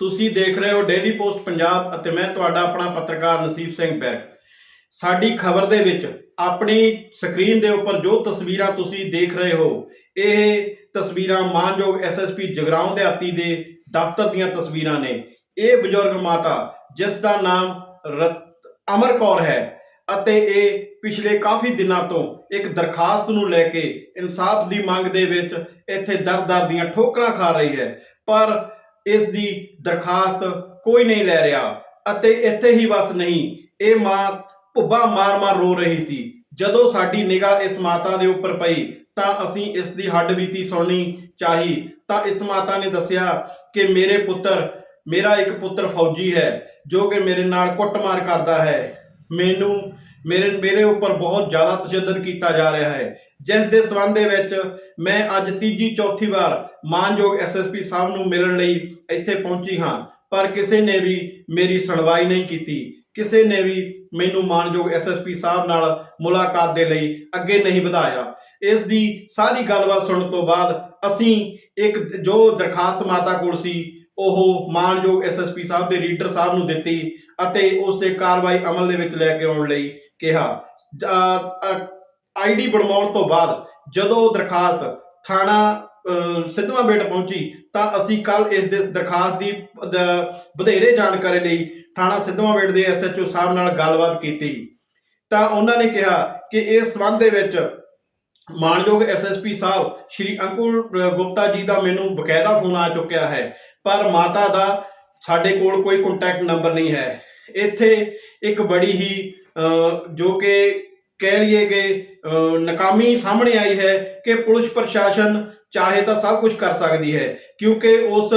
ਤੁਸੀਂ ਦੇਖ ਰਹੇ ਹੋ ਡੇਲੀ ਪੋਸਟ ਪੰਜਾਬ ਅਤੇ ਮੈਂ ਤੁਹਾਡਾ ਆਪਣਾ ਪੱਤਰਕਾਰ ਨਸੀਬ ਸਿੰਘ ਬੈਰਕ। ਸਾਡੀ ਖਬਰ ਦੇ ਵਿੱਚ ਆਪਣੀ ਸਕਰੀਨ ਦੇ ਉੱਪਰ ਜੋ ਤਸਵੀਰਾਂ ਤੁਸੀਂ ਦੇਖ ਰਹੇ ਹੋ, ਇਹ ਤਸਵੀਰਾਂ ਮਾਨਯੋਗ ਐਸਐਸਪੀ ਜਗਰਾਉਂ ਦਿਹਾਤੀ ਦੇ ਦਫ਼ਤਰ ਦੀਆਂ ਤਸਵੀਰਾਂ ਨੇ। ਇਹ ਬਜ਼ੁਰਗ ਮਾਤਾ, ਜਿਸ ਦਾ ਨਾਮ ਰਤ- ਅਮਰ ਕੌਰ ਹੈ ਅਤੇ ਇਹ ਪਿਛਲੇ ਕਾਫੀ ਦਿਨਾਂ ਤੋਂ ਇੱਕ ਦਰਖਾਸਤ ਨੂੰ ਲੈ ਕੇ ਇਨਸਾਫ ਦੀ ਮੰਗ ਦੇ ਵਿੱਚ ਇੱਥੇ ਦਰ-ਦਰ ਦੀਆਂ ਠੋਕਰਾਂ ਖਾ ਰਹੀ ਹੈ। ਪਰ ਇਸ ਦੀ ਦਰਖਾਸਤ ਕੋਈ ਨਹੀਂ ਲੈ ਰਿਹਾ ਅਤੇ ਇੱਥੇ ਹੀ ਬਸ ਨਹੀਂ, ਇਹ ਮਾਂ ਭੁੱਬਾ ਮਾਰ-ਮਾਰ ਰੋ ਰਹੀ ਸੀ। ਜਦੋਂ ਸਾਡੀ ਨਿਗਾਹ ਇਸ ਮਾਤਾ ਦੇ ਉੱਪਰ ਪਈ, ਤਾਂ ਅਸੀਂ ਇਸ ਦੀ ਹੱਡਬੀਤੀ ਸੁਣਨੀ ਚਾਹੀ, ਤਾਂ ਇਸ ਮਾਤਾ ਨੇ ਦੱਸਿਆ ਕਿ ਮੇਰੇ ਪੁੱਤਰ, ਮੇਰਾ ਇੱਕ ਪੁੱਤਰ ਫੌਜੀ ਹੈ, ਜੋ ਕਿ ਮੇਰੇ ਨਾਲ ਕੁੱਟਮਾਰ ਕਰਦਾ ਹੈ। ਮੈਨੂੰ, ਮੇਰੇ ਮੇਰੇ ਉੱਪਰ ਬਹੁਤ ਜ਼ਿਆਦਾ ਤਸ਼ੱਦਦ ਕੀਤਾ ਜਾ ਰਿਹਾ ਹੈ। ਜਿਸ ਦੇ ਸਬੰਧ ਦੇ ਵਿੱਚ ਮੈਂ ਅੱਜ ਤੀਜੀ ਚੌਥੀ ਵਾਰ ਮਾਨਯੋਗ ਐਸਐਸਪੀ ਸਾਹਿਬ ਨੂੰ ਮਿਲਣ ਲਈ ਇੱਥੇ ਪਹੁੰਚੀ ਹਾਂ। ਪਰ ਕਿਸੇ ਨੇ ਵੀ ਮੇਰੀ ਸੁਣਵਾਈ ਨਹੀਂ ਕੀਤੀ। ਕਿਸੇ ਨੇ ਵੀ ਮੈਨੂੰ ਮਾਨਯੋਗ ਐਸਐਸਪੀ ਸਾਹਿਬ ਨਾਲ ਮੁਲਾਕਾਤ ਦੇ ਲਈ ਅੱਗੇ ਨਹੀਂ ਵਧਾਇਆ। ਇਸ ਦੀ ਸਾਰੀ ਗੱਲਬਾਤ ਸੁਣਨ ਤੋਂ ਬਾਅਦ ਅਸੀਂ ਇੱਕ ਜੋ ਦਰਖਾਸਤ ਮਾਤਾ ਕੋਲ ਸੀ, ਉਹ ਮਾਨਯੋਗ ਐਸਐਸਪੀ ਸਾਹਿਬ ਦੇ ਰੀਡਰ ਸਾਹਿਬ ਨੂੰ ਦਿੱਤੀ ਅਤੇ ਉਸ ਤੇ ਕਾਰਵਾਈ ਅਮਲ ਦੇ ਵਿੱਚ ਲੈ ਕੇ ਆਉਣ ਲਈ ਕਿਹਾ। ਆਈਡੀ ਬਣਵਾਉਣ ਤੋਂ ਬਾਅਦ ਜਦੋਂ ਦਰਖਾਸਤ ਥਾਣਾ ਸਿੱਧਵਾਂ ਬੇਟ ਪਹੁੰਚੀ ਤਾਂ ਅਸੀਂ ਕੱਲ ਇਸ ਦੇ ਦਰਖਾਸਤ ਦੀ ਵਧੇਰੇ ਜਾਣਕਾਰੀ ਲਈ ਥਾਣਾ ਸਿੱਧਵਾਂ ਬੇਟ ਦੇ ਐਸਐਚਓ ਸਾਹਿਬ ਨਾਲ ਗੱਲਬਾਤ ਕੀਤੀ। ਤਾਂ ਉਹਨਾਂ ਨੇ ਕਿਹਾ ਕਿ ਇਸ ਸੰਬੰਧ ਦੇ ਵਿੱਚ ਮਾਨਯੋਗ ਐਸਐਸਪੀ ਸਾਹਿਬ ਸ਼੍ਰੀ ਅੰਕੁਰ ਗੁਪਤਾ ਜੀ ਦਾ ਮੈਨੂੰ ਬਕਾਇਦਾ ਫੋਨ ਆ ਚੁੱਕਿਆ ਹੈ, ਪਰ ਮਾਤਾ ਦਾ ਸਾਡੇ ਕੋਲ ਕੋਈ ਕੰਟੈਕਟ ਨੰਬਰ ਨਹੀਂ ਹੈ। ਇੱਥੇ ਇੱਕ ਬੜੀ ਹੀ ਜੋ ਕਿ ਕਹਿ ਲਈਏ ਕਿ ਨਾਕਾਮੀ ਸਾਹਮਣੇ ਆਈ ਹੈ ਕਿ ਪੁਲਿਸ ਪ੍ਰਸ਼ਾਸਨ ਚਾਹੇ ਤਾਂ ਸਭ ਕੁਝ ਕਰ ਸਕਦੀ ਹੈ, ਕਿਉਂਕਿ ਉਸ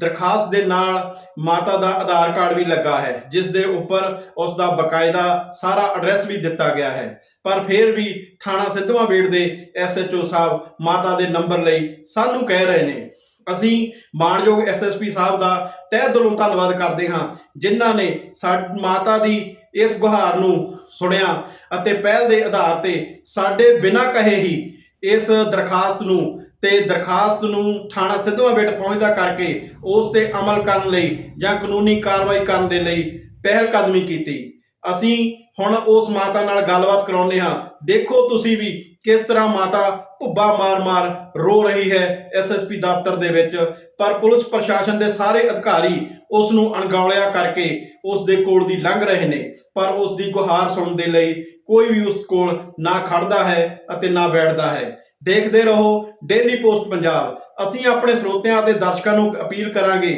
ਦਰਖਾਸਤ ਦੇ ਨਾਲ ਮਾਤਾ ਦਾ ਆਧਾਰ ਕਾਰਡ ਵੀ ਲੱਗਾ ਹੈ, ਜਿਸ ਦੇ ਉੱਪਰ ਉਸ ਦਾ ਬਕਾਇਦਾ ਸਾਰਾ ਐਡਰੈਸ ਵੀ ਦਿੱਤਾ ਗਿਆ ਹੈ। ਪਰ ਫਿਰ ਵੀ ਥਾਣਾ ਸਿੱਧਵਾਂ ਬੇੜ ਦੇ ਐਸਐਚਓ ਸਾਹਿਬ ਮਾਤਾ ਦੇ ਨੰਬਰ ਲਈ ਸਾਨੂੰ ਕਹਿ ਰਹੇ ਨੇ। ਅਸੀਂ ਮਾਨਯੋਗ ਐਸਐਸਪੀ ਸਾਹਿਬ ਦਾ ਤਹਿ ਦਿਲੋਂ ਧੰਨਵਾਦ ਕਰਦੇ ਹਾਂ, ਜਿਨ੍ਹਾਂ ਨੇ ਸਾਡੀ ਮਾਤਾ ਦੀ ਇਸ ਗੁਹਾਰ ਨੂੰ ਸੁਣਿਆ ਅਤੇ ਪਹਿਲ ਦੇ ਆਧਾਰ ਤੇ ਸਾਡੇ ਬਿਨਾਂ ਕਹੇ ਹੀ ਇਸ ਦਰਖਾਸਤ ਨੂੰ ਤੇ ਦਰਖਾਸਤ ਨੂੰ ਥਾਣਾ ਸਿੱਧਵਾਂ ਬੇਟ ਪਹੁੰਚਦਾ ਕਰਕੇ ਉਸ ਤੇ ਅਮਲ ਕਰਨ ਲਈ ਜਾਂ ਕਾਨੂੰਨੀ ਕਾਰਵਾਈ ਕਰਨ ਦੇ ਲਈ ਪਹਿਲ ਕਦਮੀ ਕੀਤੀ। ਅਸੀਂ ਹੁਣ ਉਸ ਮਾਤਾ ਨਾਲ ਗੱਲਬਾਤ ਕਰਾਉਂਦੇ ਹਾਂ। ਦੇਖੋ ਤੁਸੀਂ ਵੀ ਕਿਸ ਤਰ੍ਹਾਂ ਮਾਤਾ ਭੁੱਬਾ ਮਾਰ-ਮਾਰ ਰੋ ਰਹੀ ਹੈ ਐਸਐਸਪੀ ਦਫ਼ਤਰ ਦੇ ਵਿੱਚ। ਪਰ ਪੁਲਿਸ ਪ੍ਰਸ਼ਾਸਨ ਦੇ ਸਾਰੇ ਅਧਿਕਾਰੀ ਉਸ ਨੂੰ ਅਣਗੌਲਿਆ ਕਰਕੇ ਉਸ ਦੇ ਕੋਲ ਦੀ ਲੰਘ ਰਹੇ ਨੇ। ਪਰ ਉਸ ਦੀ ਗੁਹਾਰ ਸੁਣਨ ਦੇ ਲਈ ਕੋਈ ਵੀ ਉਸ ਕੋਲ ਨਾ ਖੜਦਾ ਹੈ ਅਤੇ ਨਾ ਬੈਠਦਾ ਹੈ। ਦੇਖਦੇ ਰਹੋ ਡੇਲੀ ਪੋਸਟ ਪੰਜਾਬ। ਅਸੀਂ ਆਪਣੇ ਸਰੋਤਿਆਂ ਅਤੇ ਦਰਸ਼ਕਾਂ ਨੂੰ ਅਪੀਲ ਕਰਾਂਗੇ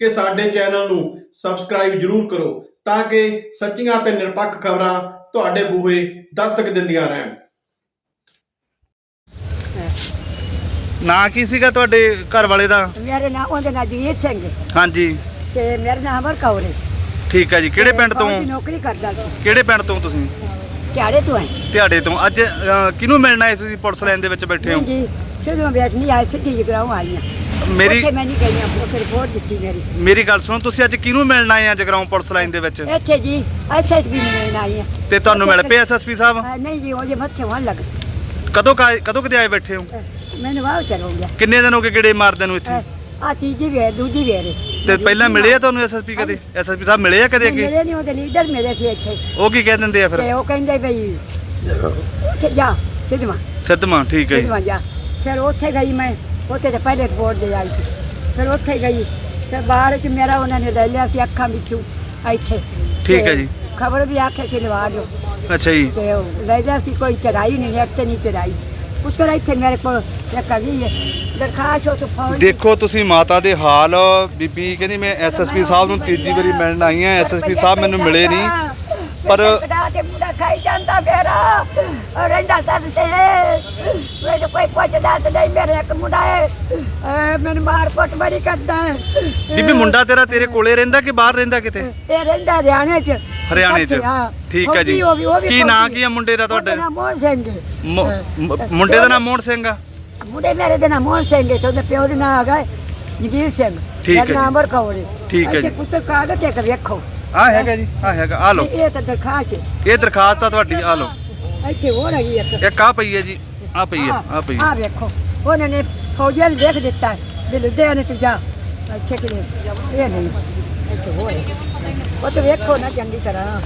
ਕਿ ਸਾਡੇ ਚੈਨਲ ਨੂੰ ਸਬਸਕ੍ਰਾਈਬ ਜਰੂਰ ਕਰੋ ਤਾਂ ਕਿ ਸੱਚੀਆਂ ਤੇ ਨਿਰਪੱਖ ਖਬਰਾਂ ਤੁਹਾਡੇ ਬੂਹੇ ਦਸਤਕ ਦਿੰਦੀਆਂ ਰਹਿਣ। ਨਾਂ ਕੀ ਸੀਗਾ ਤੁਹਾਡੇ ਘਰ ਵਾਲੇ ਦਾ? ਮੇਰੇ ਨਾਂ ਉਹਦੇ ਨਾਂ ਜਗੀਰ ਸਿੰਘ। ਹਾਂਜੀ। ਤੇ ਮੇਰਾ ਨਾਮ ਅਮਰ ਕੌਰ ਹੈ। ਠੀਕ ਹੈ ਜੀ ਕਿਹੜੇ ਪਿੰਡ ਤੋਂ? ਨੌਕਰੀ ਕਰਦਾ ਸੀ? ਕਿਹੜੇ ਪਿੰਡ ਤੋਂ ਤੁਸੀਂ? ਝਾੜੇ ਤੋਂ ਹੈ। ਦਿਹਾੜੇ ਤੋਂ। ਅੱਜ ਅਹ, ਕਿਹਨੂੰ ਮਿਲਣਾ ਹੈ ਤੁਸੀਂ ਪੁਲਿਸ ਲਾਈਨ ਦੇ ਵਿੱਚ ਬੈਠੇ ਹੋ? ਜੀ ਸਿੱਧੂ ਬੈਠ ਨਹੀਂ ਆਈ ਸਿੱਧੀ ਜਗਰਾਉਂ ਆਈਆਂ ਮੇਰੀ ਉੱਥੇ ਮੈਂ ਨਹੀਂ ਗਈ ਆ ਉੱਥੇ ਰਿਪੋਰਟ ਦਿੱਤੀ ਮੇਰੀ। ਮੇਰੀ ਗੱਲ ਸੁਣੋ ਤੁਸੀਂ ਅੱਜ ਕਿਹਨੂੰ ਮਿਲਣਾ ਹੈ ਜਗਰਾਉਂ ਪੁਲਿਸ ਲਾਈਨ ਦੇ ਵਿੱਚ? ਇੱਥੇ ਜੀ ਐਸਐਸਬੀ ਨੇ ਆਈਆਂ ਤੇ ਤੁਹਾਨੂੰ ਮਿਲ ਪਏ ਐਸਐਸਪੀ ਸਾਹਿਬ? ਹਾਂ, ਨਹੀਂ ਜੀ ਉਹਦੇ ਮੱਥੇ ਹੋਣ ਲੱਗ ਕਦੋਂ ਕਾ- ਕਦੋਂ ਕਦੇ ਆਏ ਬੈਠੇ ਹੋ? ਅਹ, ਮੈਨੂੰ ਵਾਹ ਚਲੋ ਗਿਆ। ਕਿੰਨੇ ਦਿਨ ਹੋ ਗਏ ਗੇੜੇ ਮਾਰਦੇ ਨੂੰ ਇੱਥੇ? ਆ ਤੀਜੀ ਵੇ ਦੂਜੀ ਵੇ ਰੇ। ਤੇ ਪਹਿਲਾਂ ਮਿਲੇ ਆ ਤੁਹਾਨੂੰ ਐਸਐਸਪੀ ਕਦੇ? ਐਸਐਸਪੀ ਸਾਹਿਬ ਮਿਲੇ ਆ ਕਦੇ ਅੱਗੇ? ਮੇਰੇ ਨਹੀਂ ਉਹਦੇ ਲੀਡਰ ਮੇਰੇ ਸੀ ਇੱਥੇ। ਉਹ ਕੀ ਕਹਿ ਦਿੰਦੇ ਆ ਫਿਰ? ਤੇ ਉਹ ਕਹਿੰਦੇ ਬਈ ਉੱਥੇ ਜਾ ਸਿੱਧਵਾ। ਸਿੱਧਵਾਂ ਠੀਕ ਹੈ ਜੀ। ਸਿੱਧਵਾਂ ਜਾ। ਫਿਰ ਉੱਥੇ ਗਈ ਮੈਂ। ਉੱਥੇ ਤੇ ਪਹਿਲੇ ਰਿਪੋਰਟ ਦੇ ਆਈ ਸੀ। ਫਿਰ ਉੱਥੇ ਗਈ। ਫਿਰ ਬਾਹਰ ਚ ਮੇਰਾ ਉਹਨਾਂ ਨੇ ਲੈ ਲਿਆ ਸੀ ਅੱਖਾਂ ਵਿੱਚੋਂ ਇੱਥੇ। ਠੀਕ ਹੈ ਜੀ। ਖਬਰ ਵੀ ਆਖੇ ਸੀ ਲਵਾ ਦਿਓ ਅੱਛਾ ਜੀ। ਤੇ ਉਹ ਲੈ ਲਿਆ ਸੀ ਕੋਈ ਚੜਾਈ ਨਹੀਂ ਨੈਟ ਤੇ ਨਹੀਂ ਚੜਾਈ ਪੁੱਤਰ ਇੱਥੇ ਮੇਰੇ ਕੋਲ ਇੱਕ ਹੈਗੀ ਹੈ। ਦਰਖਾਸਤ ਉਹ ਤੋਂ ਫੌਜ ਦੀ- ਦੇਖੋ ਤੁਸੀਂ ਮਾਤਾ ਦੇ ਹਾਲ ਬੀਬੀ ਕਹਿੰਦੀ ਮੈਂ ਐਸਐਸਪੀ ਸਾਹਿਬ ਨੂੰ ਤੀਜੀ ਵਾਰੀ ਮਿਲਣ ਆਈ ਆ ਐਸਐਸਪੀ ਸਾਹਿਬ ਮੈਨੂੰ ਮਿਲੇ ਨਹੀਂ। ਪਰ ਕੜਾ ਤੇ ਮੁੰਡਾ ਖਾਈ ਜਾਂਦਾ ਮੇਰਾ ਰਹਿੰਦਾ ਸੱਤ ਤੇ ਮੈਨੂੰ ਕੋਈ ਪੁੱਛਦਾ ਤੇ ਨਹੀਂ ਮੇਰੇ ਇੱਕ ਮੁੰਡਾ ਹੈ ਮੈਨੂੰ ਮਾਰ ਕੁੱਟ ਬੜੀ ਕਰਦਾ ਹੈ ਬੀਬੀ ਮੁੰਡਾ ਤੇਰਾ ਤੇਰੇ ਕੋਲੇ ਰਹਿੰਦਾ ਕਿ ਬਾਹਰ ਰਹਿੰਦਾ ਕਿਤੇ ਇਹ ਰਹਿੰਦਾ ਹਰਿਆਣੇ ਚ ਹਰਿਆਣੇ 'ਚ। ਹਾਂ। ਠੀਕ ਹੈ ਜੀ। ਕੀ ਨਾਂ। ਕੀ ਆ ਮੁੰਡੇ ਦਾ ਤੁਹਾਡੇ? ਮੋਹਨ ਸਿੰਘ ਹੈ। ਮੁੰਡੇ ਦਾ ਨਾਮ ਮੋਹਨ ਸਿੰਘ ਆ ਮੁੰਡੇ ਮੇਰੇ ਦਾ ਨਾਮ ਮੋਹਨ ਸਿੰਘ ਹੈ ਤੇ ਉਹਦੇ ਪਿਓ ਦਾ ਨਾਮ ਹੈਗਾ ਜਗੀਰ ਸਿੰਘ ਠੀਕ ਹੈ ਨਾਮ ਹੈ ਠੀਕ ਹੈ ਜੀ। ਪੁੱਤਰ ਕਾਗਜ਼ ਇੱਕ ਵੇਖੋ ਆ ਹੈਗਾ ਜੀ ਆ ਹੈਗਾ ਆ ਲਓ। ਇਹ ਤਾਂ ਦਰਖਾਸਤ ਹੈ। ਇਹ ਦਰਖਾਸਤ ਆ ਤੁਹਾਡੀ ਆ ਲਓ। ਇੱਥੇ ਹੋਰ ਹੈਗੀ ਇੱਕ। ਇੱਕ ਆ ਪਈ ਹੈ ਜੀ ਆ ਪਈ ਹੈ ਆ ਪਈ ਹੈ। ਆ ਵੇਖੋ ਉਹਨਾਂ ਨੇ ਫੌਜੀਆਂ ਨੂੰ ਦੇਖ ਦਿੱਤਾ ਵੀ ਲੁਧਿਆਣੇ ਤੂੰ ਜਾ ਅੱਛਾ ਕਿ ਇਹ ਨਹੀਂ ਇੱਥੇ ਹੋਏ ਉਹ ਤੇ ਵੇਖੋ ਨਾ ਚੰਗੀ ਤਰ੍ਹਾਂ।